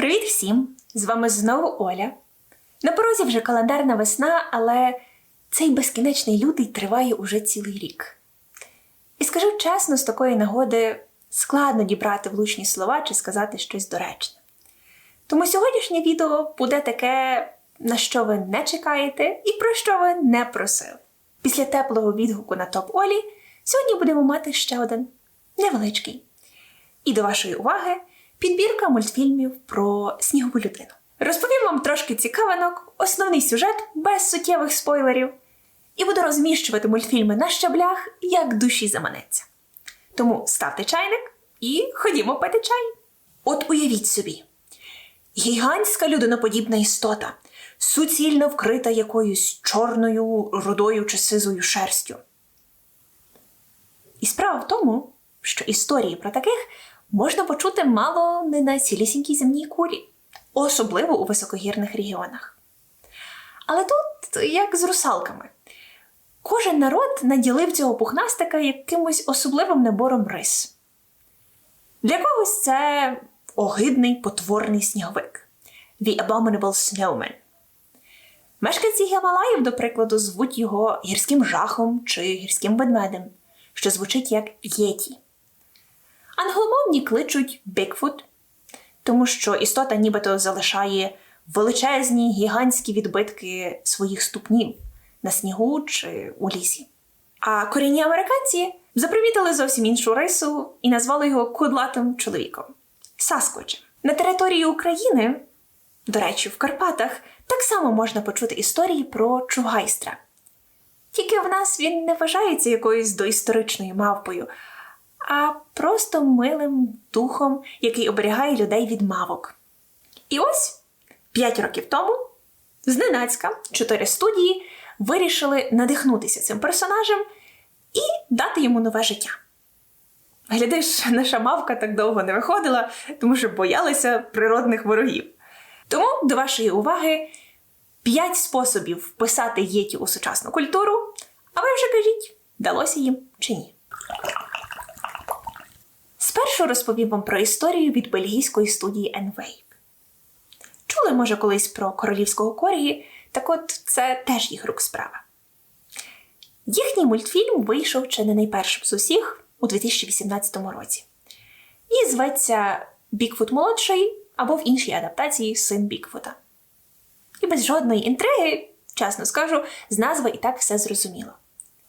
Привіт всім! З вами знову Оля. На порозі вже календарна весна, але цей безкінечний лютий триває уже цілий рік. І скажу чесно, з такої нагоди складно дібрати влучні слова чи сказати щось доречне. Тому сьогоднішнє відео буде таке, на що ви не чекаєте і про що ви не просили. Після теплого відгуку на топ Олі сьогодні будемо мати ще один невеличкий. І до вашої уваги підбірка мультфільмів про снігову людину. Розповім вам трошки цікавинок, основний сюжет без суттєвих спойлерів, і буду розміщувати мультфільми на щаблях, як душі заманеться. Тому ставте чайник і ходімо пити чай. От уявіть собі, гігантська людиноподібна істота, суцільно вкрита якоюсь чорною, рудою чи сизою шерстю. І справа в тому, що історії про таких можна почути мало не на цілісінькій земній кулі, особливо у високогірних регіонах. Але тут, як з русалками, кожен народ наділив цього пухнастика якимось особливим набором рис. Для когось це огидний потворний сніговик The Abominable Snowman. Мешканці Гімалаїв, до прикладу, звуть його гірським жахом чи гірським ведмедем, що звучить як Єті. Англомовні кличуть Бікфут, тому що істота нібито залишає величезні гігантські відбитки своїх ступнів на снігу чи у лісі. А корінні американці запримітили зовсім іншу рису і назвали його кудлатим чоловіком Саскочем. На території України, до речі, в Карпатах, так само можна почути історії про чугайстра. Тільки в нас він не вважається якоюсь доісторичною мавпою, а просто милим духом, який оберігає людей від мавок. І ось п'ять років тому зненацька чотири студії вирішили надихнутися цим персонажем і дати йому нове життя. Глядиш, наша мавка так довго не виходила, тому що боялися природних ворогів. Тому до вашої уваги п'ять способів вписати єті у сучасну культуру, а ви вже кажіть, вдалося їм чи ні. Спершу розповім вам про історію від бельгійської студії Enwave. Чули, може, колись про королівського корії, так от це теж їх рук справа. Їхній мультфільм вийшов чи не найпершим з усіх у 2018 році. І зветься Бікфут молодший або в іншій адаптації Син Бікфута. І без жодної інтриги, чесно скажу, з назви і так все зрозуміло.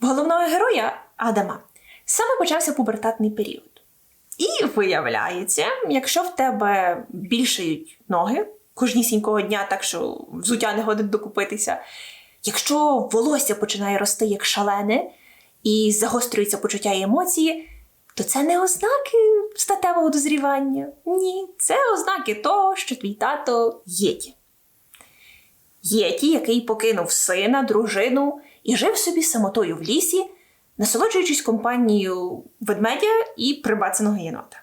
В головного героя Адама саме почався пубертатний період. І виявляється, якщо в тебе більшають ноги кожнісінького дня, так що взуття не годить докупитися, якщо волосся починає рости як шалене і загострюється почуття і емоції, то це не ознаки статевого дозрівання. Ні, це ознаки того, що твій тато єті. Єті, який покинув сина, дружину і жив собі самотою в лісі, насолоджуючись компанією ведмедя і прибацаного єнота.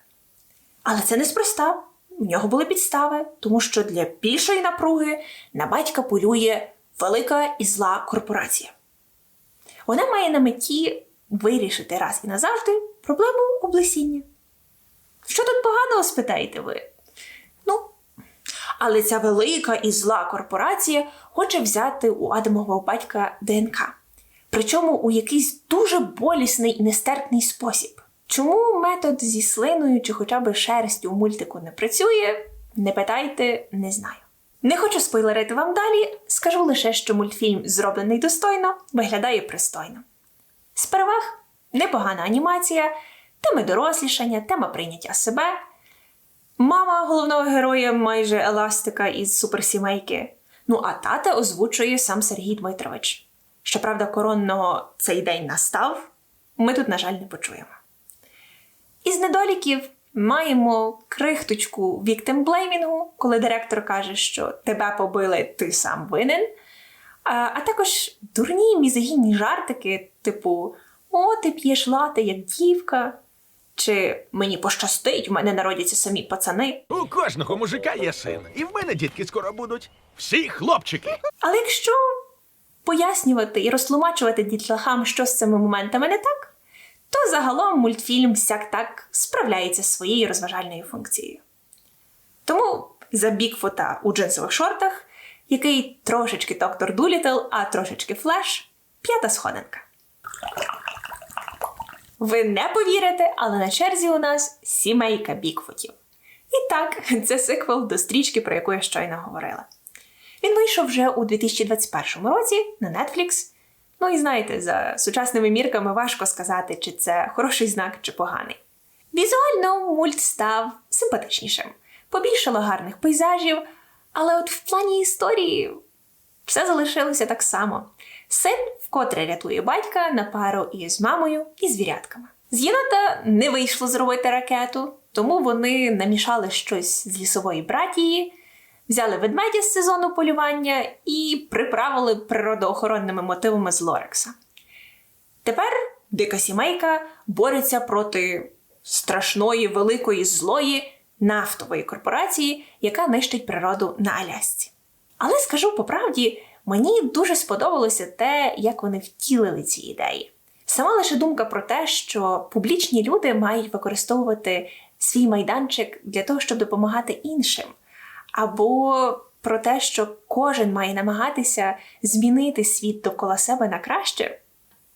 Але це неспроста. В нього були підстави, тому що для більшої напруги на батька полює велика і зла корпорація. Вона має на меті вирішити раз і назавжди проблему облесіння. Що тут поганого, спитаєте ви? Ну, але ця велика і зла корпорація хоче взяти у Адамового батька ДНК. Причому у якийсь дуже болісний і нестерпний спосіб. Чому метод зі слиною чи хоча б шерстю у мультику не працює, не питайте, не знаю. Не хочу спойлерити вам далі, скажу лише, що мультфільм, зроблений достойно, виглядає пристойно. З переваг непогана анімація, теми дорослішання, тема прийняття себе. Мама головного героя майже еластика із суперсімейки. Ну а тата озвучує сам Сергій Дмитрович. Щоправда, коронного цей день настав, ми тут, на жаль, не почуємо. Із недоліків маємо крихточку віктимблеймінгу, коли директор каже, що тебе побили, ти сам винен. А, а також дурні мізогінні жартики, типу О, ти п'єш лати, як дівка. Чи мені пощастить, в мене народяться самі пацани. У кожного мужика є син, і в мене дітки скоро будуть. Всі хлопчики. Але якщо пояснювати і розтлумачувати дітлахам, що з цими моментами не так, то загалом мультфільм сяк так справляється своєю розважальною функцією. Тому за Бікфута у джинсових шортах, який трошечки доктор Дулітл, а трошечки флеш, п'ята сходинка. Ви не повірите, але на черзі у нас сімейка Бікфутів. І так, це сиквел до стрічки, про яку я щойно говорила. Вийшов вже у 2021 році на Netflix. Ну і знаєте, за сучасними мірками важко сказати, чи це хороший знак, чи поганий. Візуально мульт став симпатичнішим, побільшало гарних пейзажів, але от в плані історії все залишилося так само. Син вкотре рятує батька на пару із мамою і звірятками. З єнота не вийшло зробити ракету, тому вони намішали щось з лісової братії, взяли ведмедя з сезону полювання і приправили природоохоронними мотивами з Лорекса. Тепер дика сімейка бореться проти страшної, великої, злої нафтової корпорації, яка нищить природу на Алясці. Але скажу по правді, мені дуже сподобалося те, як вони втілили ці ідеї. Сама лише думка про те, що публічні люди мають використовувати свій майданчик для того, щоб допомагати іншим, або про те, що кожен має намагатися змінити світ довкола себе на краще,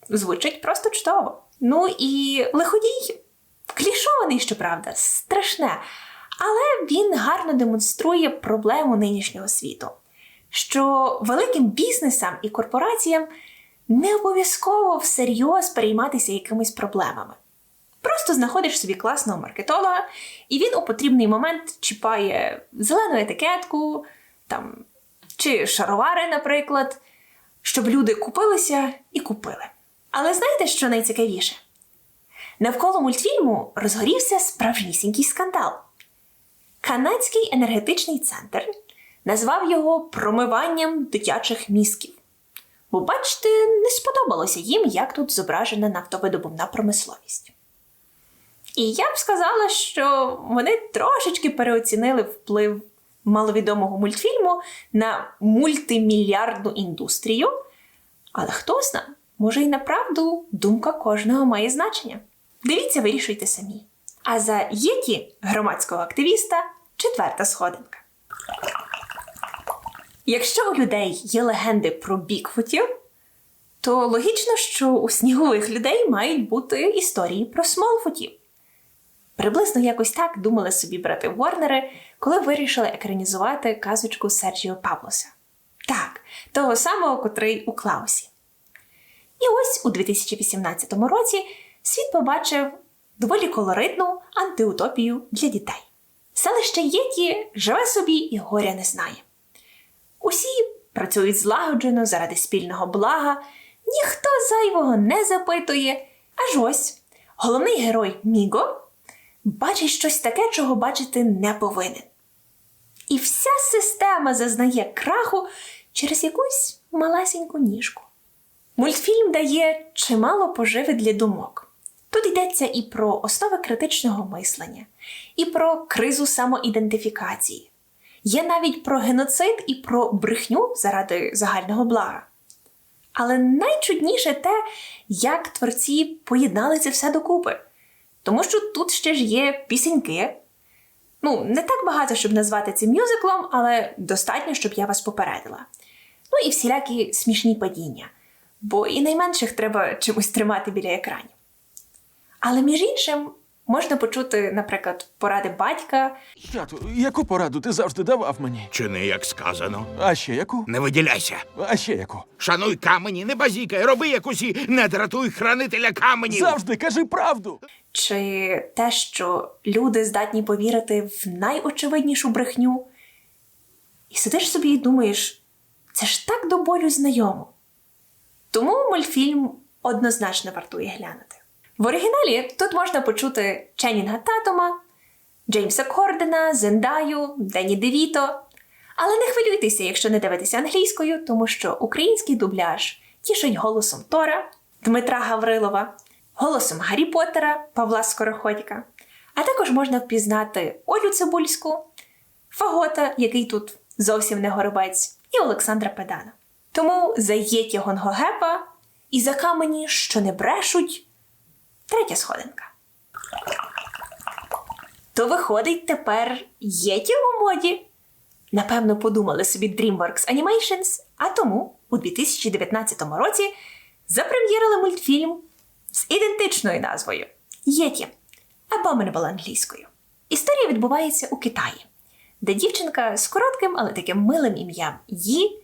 звучить просто чудово. Ну і лиходій клішований, щоправда, страшне, але він гарно демонструє проблему нинішнього світу, що великим бізнесам і корпораціям не обов'язково всерйоз перейматися якимись проблемами. Просто знаходиш собі класного маркетолога, і він у потрібний момент чіпає зелену етикетку там, чи шаровари, наприклад, щоб люди купилися і купили. Але знаєте, що найцікавіше? Навколо мультфільму розгорівся справжнісінький скандал. Канадський енергетичний центр назвав його промиванням дитячих мізків. Бо, бачите, не сподобалося їм, як тут зображена нафтовидобувна промисловість. І я б сказала, що вони трошечки переоцінили вплив маловідомого мультфільму на мультимільярдну індустрію. Але хто зна, може і направду думка кожного має значення. Дивіться, вирішуйте самі. А за Єті громадського активіста четверта сходинка. Якщо у людей є легенди про Бікфутів, то логічно, що у снігових людей мають бути історії про Смолфутів. Приблизно якось так думали собі брати Ворнери, коли вирішили екранізувати казочку Серджіо Паблоса. Так, того самого, котрий у Клаусі. І ось у 2018 році світ побачив доволі колоритну антиутопію для дітей. Селище Єті живе собі і горя не знає. Усі працюють злагоджено заради спільного блага, ніхто зайвого не запитує. Аж ось головний герой Міго бачить щось таке, чого бачити не повинен. І вся система зазнає краху через якусь малесеньку ніжку. Мультфільм дає чимало поживи для думок. Тут йдеться і про основи критичного мислення, і про кризу самоідентифікації. Є навіть про геноцид і про брехню заради загального блага. Але найчудніше те, як творці поєднали це все докупи. Тому що тут ще ж є пісеньки. Ну, не так багато, щоб назвати це мюзиклом, але достатньо, щоб я вас попередила. Ну і всілякі смішні падіння, бо і найменших треба чимось тримати біля екранів. Але між іншим можна почути, наприклад, поради батька, Тату, яку пораду ти завжди давав мені? Чи не як сказано? А ще яку? Не виділяйся. А ще яку? Шануй камені, не базікай, роби як усі, не дратуй хранителя каменів. Завжди кажи правду. чи те, що люди здатні повірити в найочевиднішу брехню. І сидиш собі і думаєш, це ж так до болю знайомо. Тому мультфільм однозначно вартує глянути. В оригіналі тут можна почути Ченнінга Татума, Джеймса Кордена, Зендаю, Дені Девіто. Але не хвилюйтеся, якщо не дивитеся англійською, тому що український дубляж тішить голосом Тора, Дмитра Гаврилова, голосом Гаррі Поттера Павла Скороходька. А також можна впізнати Олю Цибульську, Фагота, який тут зовсім не горобець, і Олександра Педана. Тому за Єті Гонгогепа і за камені, що не брешуть, третя сходинка. То виходить тепер Єті у моді. Напевно, подумали собі DreamWorks Animations, а тому у 2019 році запрем'єрили мультфільм з ідентичною назвою Єті Abominable англійською. Історія відбувається у Китаї, де дівчинка з коротким, але таким милим ім'ям Ї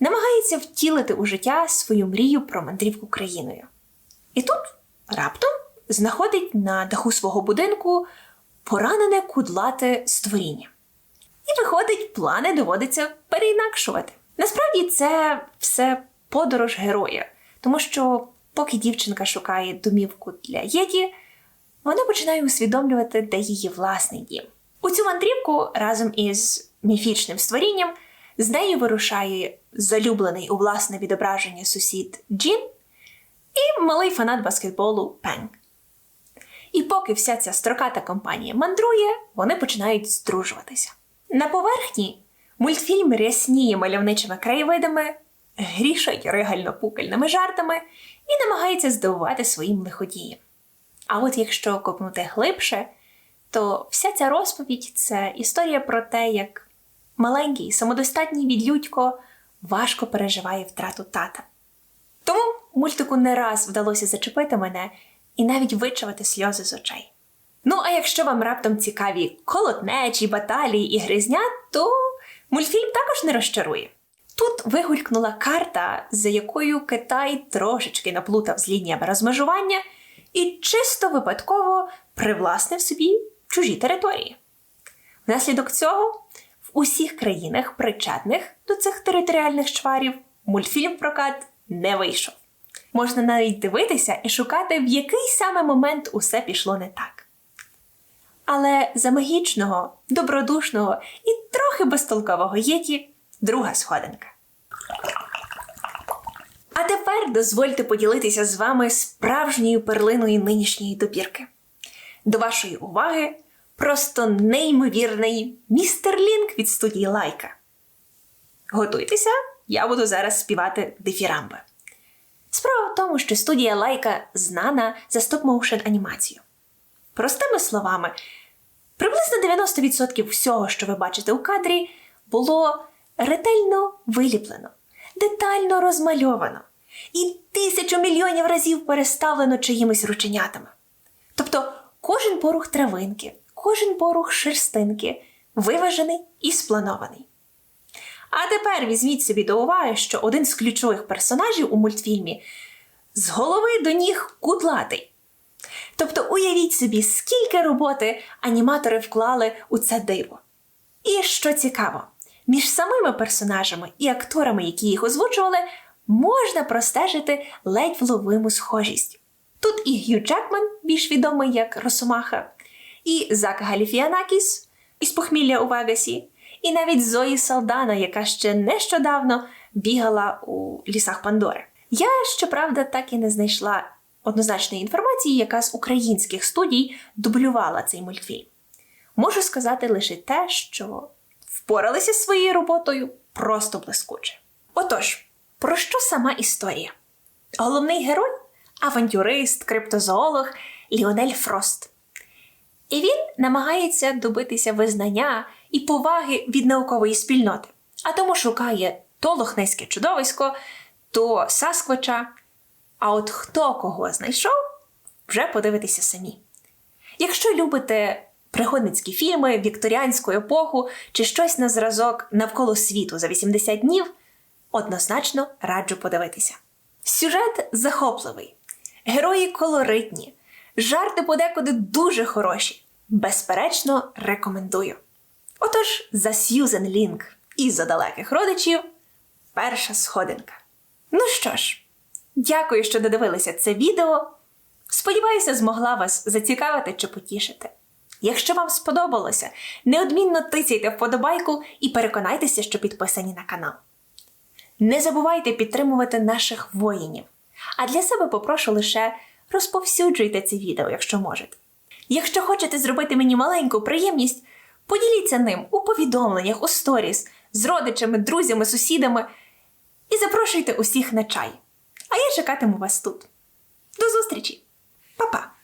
намагається втілити у життя свою мрію про мандрівку країною. І тут раптом знаходить на даху свого будинку поранене кудлате створіння. І виходить, плани доводиться переінакшувати. Насправді це все подорож героя, тому що поки дівчинка шукає домівку для Єді, вона починає усвідомлювати, де її власний дім. У цю мандрівку разом із міфічним створінням з нею вирушає залюблений у власне відображення сусід Джін і малий фанат баскетболу Пенг. І поки вся ця строката компанія мандрує, вони починають здружуватися. На поверхні мультфільм рясніє мальовничими краєвидами, грішить ригально-пукальними жартами і намагається здивувати своїм лиходієм. А от якщо копнути глибше, то вся ця розповідь це історія про те, як маленький самодостатній відлюдько важко переживає втрату тата. Тому мультику не раз вдалося зачепити мене і навіть вичавити сльози з очей. Ну, а якщо вам раптом цікаві колотнечі, баталії і гризня, то мультфільм також не розчарує. Тут вигулькнула карта, за якою Китай трошечки наплутав з лініями розмежування і чисто випадково привласнив собі чужі території. Внаслідок цього в усіх країнах, причетних до цих територіальних чварів, мультфільм прокат не вийшов. Можна навіть дивитися і шукати, в який саме момент усе пішло не так. Але за магічного, добродушного і трохи безтолкового єті друга сходинка. А тепер дозвольте поділитися з вами справжньою перлиною нинішньої добірки. До вашої уваги просто неймовірний містер Лінк від студії Лайка. Готуйтеся, я буду зараз співати дифірамби. Справа в тому, що студія Лайка знана за стоп-моушен анімацію. Простими словами, приблизно 90% всього, що ви бачите у кадрі, було ретельно виліплено, детально розмальовано і тисячу мільйонів разів переставлено чиїмись рученятами. Тобто кожен порух травинки, кожен порух шерстинки виважений і спланований. А тепер візьміть собі до уваги, що один з ключових персонажів у мультфільмі з голови до ніг кудлатий. Тобто уявіть собі, скільки роботи аніматори вклали у це диво. І що цікаво, між самими персонажами і акторами, які їх озвучували, можна простежити ледь вловиму схожість. Тут і Г'ю Джекман, більш відомий як Росомаха, і Зак Галіфіанакіс із похмілля у Вегасі, і навіть Зої Салдана, яка ще нещодавно бігала у лісах Пандори. Я, щоправда, так і не знайшла однозначної інформації, яка з українських студій дублювала цей мультфільм. Можу сказати лише те, що впоралися з своєю роботою просто блискуче. Отож, про що сама історія? Головний герой авантюрист, криптозоолог Ліонель Фрост. І він намагається добитися визнання і поваги від наукової спільноти, а тому шукає то лохнеське чудовисько, то Сасквача. А от хто кого знайшов, вже подивитися самі. Якщо любите пригодницькі фільми, вікторіанську епоху чи щось на зразок навколо світу за 80 днів, однозначно раджу подивитися. Сюжет захопливий, герої колоритні, жарти подекуди дуже хороші. Безперечно, рекомендую. Отож, за Сьюзен Лінк і за далеких родичів перша сходинка. Ну що ж, дякую, що додивилися це відео. Сподіваюся, змогла вас зацікавити чи потішити. Якщо вам сподобалося, неодмінно тицяйте вподобайку і переконайтеся, що підписані на канал. Не забувайте підтримувати наших воїнів. А для себе попрошу лише розповсюджуйте це відео, якщо можете. Якщо хочете зробити мені маленьку приємність, поділіться ним у повідомленнях, у сторіс з родичами, друзями, сусідами і запрошуйте усіх на чай. А я чекатиму вас тут. До зустрічі! Па-па!